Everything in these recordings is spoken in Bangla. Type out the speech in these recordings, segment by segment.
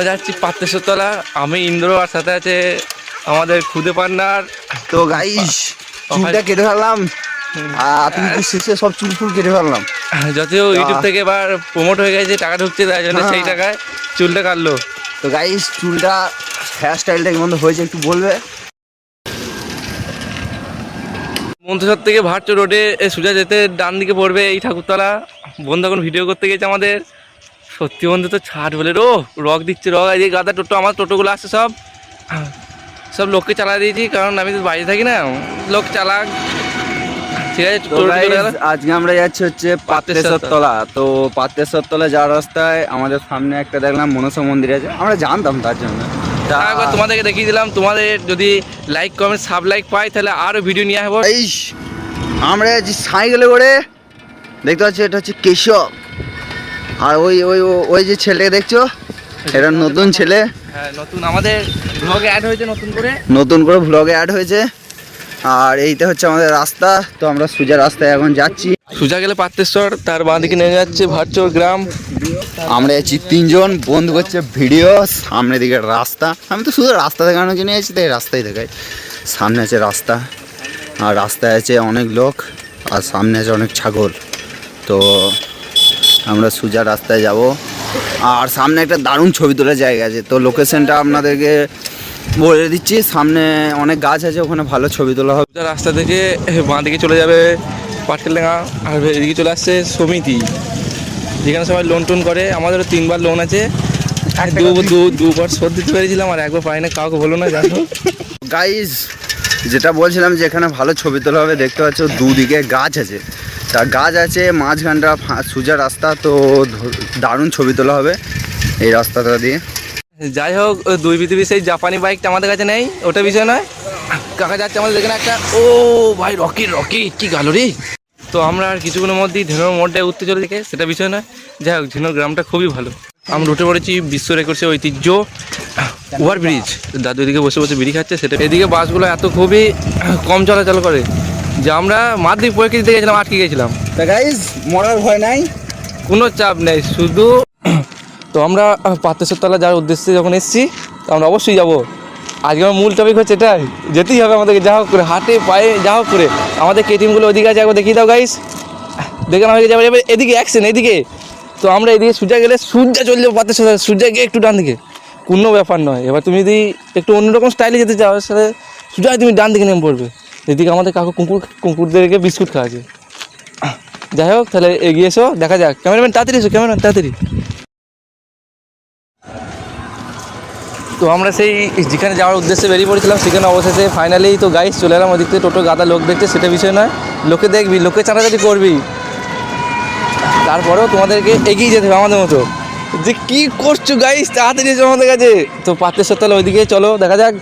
আমরা যাচ্ছি পাত্রেশ্বরতলা আমি ইন্দ্র আর সাথে আছে আমাদের খুদে পান্নার। তো গাইস চুলটা কেটে ফেললাম। শেষে সব চুল ফুল কেটে ফেললাম। যদিও ইউটিউব থেকে এবার প্রমোট হয়ে গেছে টাকা ঢুকছে তাই জন্য সেই টাকায় চুলটা কাটলো। তো গাইস চুলটা হেয়ার স্টাইলটা কেমন হয়েছে একটু বলবে? মন্ত্রসর থেকে ভাট্ট রোডে সোজা যেতে ডান দিকে পড়বে এই ঠাকুরতলা। বন্ধু এখন ভিডিও করতে গেছে আমাদের। সত্যি বন্ধু তো ছাড় বলে রো রক দিচ্ছে রক। এই গাদা টোটো আমার টোটোগুলো আসছে সব। সব লোককে চালা দিয়েছি কারণ আমি তো বাইরে থাকি না। লোক চালাক। ঠিক আছে চলে আজকে আমরা যাচ্ছি হচ্ছে পাত্রেশ্বর তলা তো পাত্রেশ্বর তলা যাওয়ার রাস্তায় আমাদের সামনে একটা দেখলাম মনসা মন্দির আছে। আমরা জানতাম তার জন্য। তোমাদেরকে দেখিয়ে দিলাম। তোমাদের যদি লাইক কমেন্ট সাব লাইক পাই তাহলে আরও ভিডিও নিয়ে আসব। আমরা যাচ্ছি সাইকেলে করে। দেখতে পাচ্ছি এটা হচ্ছে কেশব। আর ওই ওই ওই যে ছেলেকে দেখছ? এটা নতুন ছেলে। হ্যাঁ নতুন। আমাদের ব্লগে অ্যাড হয়েছে নতুন করে। নতুন করে ভ্লগে অ্যাড হয়েছে। আর এইটা হচ্ছে আমাদের রাস্তা। তো আমরা সোজা রাস্তায় এখন যাচ্ছি। সোজা গেলে পাত্রেশ্বর তার বাঁ দিকে নেমে যাচ্ছে ভাটচর গ্রাম। আমরা যাচ্ছি তিনজন বন্ধু করছে ভিডিও সামনে দিকে রাস্তা। আমি তো শুধু রাস্তা দেখানোর জন্য যাচ্ছি তাই রাস্তায় দেখাই। সামনে আছে রাস্তা। আর রাস্তায় আছে অনেক লোক আর সামনে আছে অনেক ছাগল। তো আমরা সোজা রাস্তায় যাব। আর সামনে একটা দারুণ ছবি তোলার জায়গা আছে। তো লোকেশনটা আপনাদেরকে বলে দিচ্ছি। সামনে অনেক গাছ আছে ওখানে ভালো ছবি তোলা হবে। রাস্তা থেকে বাঁ দিকে চলে যাবে পাটকেলেঙ্গা আর এদিকে চলে আসছে সমিতি। যেখানে সবাই লোন টোন করে। আমাদেরও তিনবার লোন আছে। দুবার শোধ দিতে পেরেছিলাম আর একবার পাই না কাউকে বলো না জানো গাইজ যেটা বলছিলাম যে এখানে ভালো ছবি তোলা হবে দেখতে পাচ্ছ দুদিকে গাছ আছে। তা গাছ আছে, মাঝখানটা সোজা রাস্তা, তো দারুণ ছবি তোলা হবে এই রাস্তাটা দিয়ে। যাই হোক দুই পৃথিবী সেই জাপানি বাইকটা আমাদের কাছে নেই, ওটা বিষয় নয়। কাকা যাচ্ছে আমাদের এখানে একটা, ও ভাই, রকি রকি, কি গেল রে। তো আমরা আর কিছুক্ষণের মধ্যেই ধেনুর মোড়টায় উঠতে চলে দেখে সেটা বিষয় নয়। যাই হোক ধেনুর গ্রামটা খুবই ভালো। আমরা উঠে পড়েছি বিশ্ব রেকর্ডসের ঐতিহ্য ওভার ব্রিজ দাদু এদিকে বসে বসে বিড়ি খাচ্ছে, সেটা এদিকে বাসগুলো এত খুবই কম চলাচল করে। যে আমরা মাধ্যমিক পরীক্ষা দিতে গেছিলাম আটকে গেছিলাম। তা গাইজ মরার ভয় নাই? কোনো চাপ নেই শুধু তো আমরা পাতেশ্বর তলা যাওয়ার উদ্দেশ্যে যখন এসেছি তো আমরা অবশ্যই যাব। আজকে আমার মূল টপিক হচ্ছে এটাই যেতেই হবে আমাদেরকে যা হোক করে হাটে পায়ে যা হোক করে। আমাদের কেটিএমগুলো ওদিকে আছে একবার দেখিয়ে দাও গাইস দেখে আমাকে যাবে যাবে এদিকে অ্যাকশন এদিকে। তো আমরা এদিকে সূর্যা গেলে সূর্যা চলে যাব পাতেশ্বর সূর্যা গিয়ে একটু ডান দিকে। কোনো ব্যাপার নয়। এবার তুমি যদি একটু অন্যরকম স্টাইলে যেতে চাও সাথে সূর্যা তুমি ডান দিকে নেমে পড়বে। এদিকে আমাদের কাকু কুকুর, কুকুরদেরকে বিস্কুট খাওয়াছে যাই হোক, তাহলে এগিয়ে এসো, দেখা যাক। ক্যামেরাম্যান, তাড়াতাড়ি এসো, ক্যামেরাম্যান, তাড়াতাড়ি। তো আমরা সেই যেখানে যাওয়ার উদ্দেশ্যে বেরিয়ে পড়েছিলাম, সেখানে অবশেষে ফাইনালি তো গাইস চলে এলাম ওদিক থেকে, টোটো গাদা লোক দেখতে, সেটা বিষয় নয়। লোকে দেখবি, লোকে চাঁদাচাঁদি করবি। তারপরেও তোমাদেরকে এগিয়ে যেতে হবে আমাদের মতো। যে কী করছ গাইস তাড়াতাড়ি এসো আমাদের কাছে। তো পাত্রের সত্তালে ওইদিকে চলো, দেখা যাক।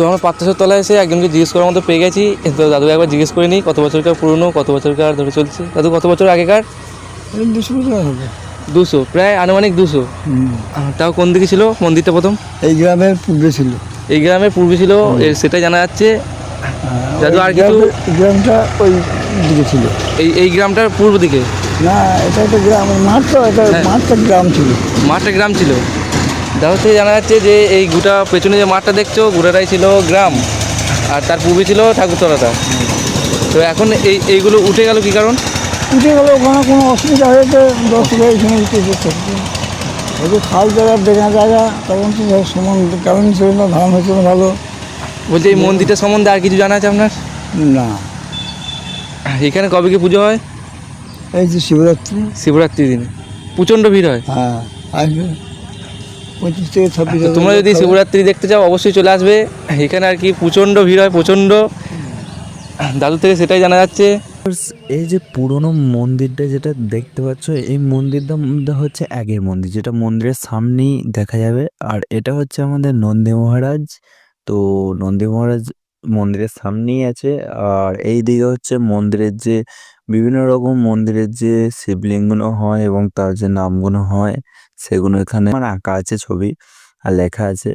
তো আমরা পাত্রেশ্বর তলায় এসে একজনকে জিজ্ঞেস করার মতো পেয়ে গেছি। তো দাদুকে একবার জিজ্ঞেস করে নিই কত বছরকার পুরনো কত বছরকার ধরে চলছে। দাদু কত বছর আগেকার? দুশো টাকা হবে। দুশো প্রায় আনুমানিক দুশো। তাও কোন দিকে ছিল? মন্দিরটা প্রথম? এই গ্রামের পূর্বে ছিল। এই গ্রামের পূর্বে ছিল সেটাই জানা যাচ্ছে। দাদু আর কিছু গ্রামটা ওই দিকে ছিল। এই এই গ্রামটার পূর্ব দিকে? না এটা একটা গ্রাম মাঠ তো এটা হ্যাঁ। মাঠটা গ্রাম ছিল। মাঠটা গ্রাম ছিল? দাদু থেকে জানা যাচ্ছে যে এই গোটা পেছনে যে মাঠটা দেখছ গোটাটাই ছিল গ্রাম। আর তার পূর্বে ছিল ঠাকুরতলাটা। তো এখন এই এইগুলো উঠে গেল কি কারণ? উঠে গেলে ওখানে কোনো অসুবিধা হয়েছে দশ টাকা এখানে উঠে ওই খাল জায়গা দেখা জায়গা তখন তো সমান কেমন ছিল না ধান হয়েছিল ভালো। বলছে এই মন্দিরটা সম্বন্ধে আর কিছু জানা আছে আপনার? না। এখানে কবে কি পুজো হয়? এই যে শিবরাত্রি। শিবরাত্রি দিনে। প্রচণ্ড ভিড় হয়। হ্যাঁ আসবে। পঁচিশ থেকে ছাব্বিশ তোমরা যদি শিবরাত্রি দেখতে চাও অবশ্যই চলে আসবে। এখানে আর কি প্রচণ্ড ভিড় হয় প্রচণ্ড। দাদু থেকে সেটাই জানা যাচ্ছে। এই যে পুরনো মন্দিরটা যেটা দেখতে পাচ্ছ এই মন্দিরটা মধ্যে হচ্ছে আগের মন্দির যেটা মন্দিরের সামনেই দেখা যাবে। আর এটা হচ্ছে আমাদের নন্দী মহারাজ। তো নন্দী মহারাজ মন্দিরের সামনেই আছে। আর এই দিকে হচ্ছে মন্দিরের যে বিভিন্ন রকম মন্দিরের যে শিবলিঙ্গগুলো হয় এবং তার যে নামগুলো হয়, সেগুলো এখানে আমার আঁকা আছে ছবি আর লেখা আছে।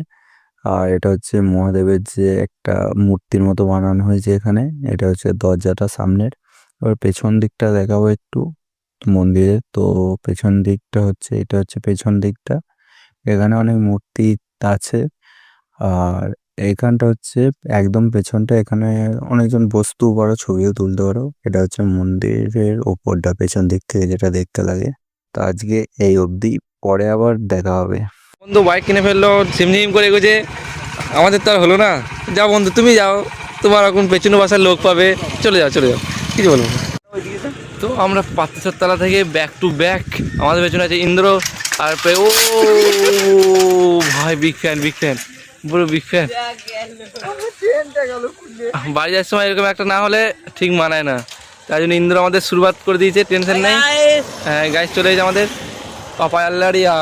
আর এটা হচ্ছে মহাদেবের যে একটা মূর্তির মতো বানানো হয়েছে এখানে। এটা হচ্ছে দরজাটা সামনের। এবার পেছন দিকটা দেখাবো একটু মন্দিরের তো পেছন দিকটা হচ্ছে, এটা হচ্ছে পেছন দিকটা। এখানে অনেক মূর্তি আছে। আর এইখানটা হচ্ছে একদম পেছনটা এখানে অনেকজন বস্তু পারো ছবিও তুলতে পারো। এটা হচ্ছে মন্দিরের ওপরটা, পেছন দিক থেকে যেটা দেখতে লাগে। তো আজকে এই অবধি, পরে আবার দেখা হবে। বন্ধু বাইক কিনে ফেলল ঝিমঝিম করে এগোছে আমাদের তো আর হলো না। যাও বন্ধু, তুমি যাও। তোমার এখন পেছনে বাসার লোক পাবে। চলে যাও চলে যাও। কিছু বলব? তো আমরা পাত্রেশ্বর তলা থেকে ব্যাক টু ব্যাক আমাদের পেছনে আছে ইন্দ্র আর ও, ভাই বিগ ফ্যান বিগ ফ্যান পুরো বিগ ফ্যান বাড়ি যাওয়ার সময় এরকম একটা না হলে ঠিক মানায় না। তাই জন্য ইন্দ্র আমাদের শুরুয়াত করে দিয়েছে টেনশন নেই। হ্যাঁ গাইজ চলে এসেছে আমাদের। পাপায়াল্লারিয়া।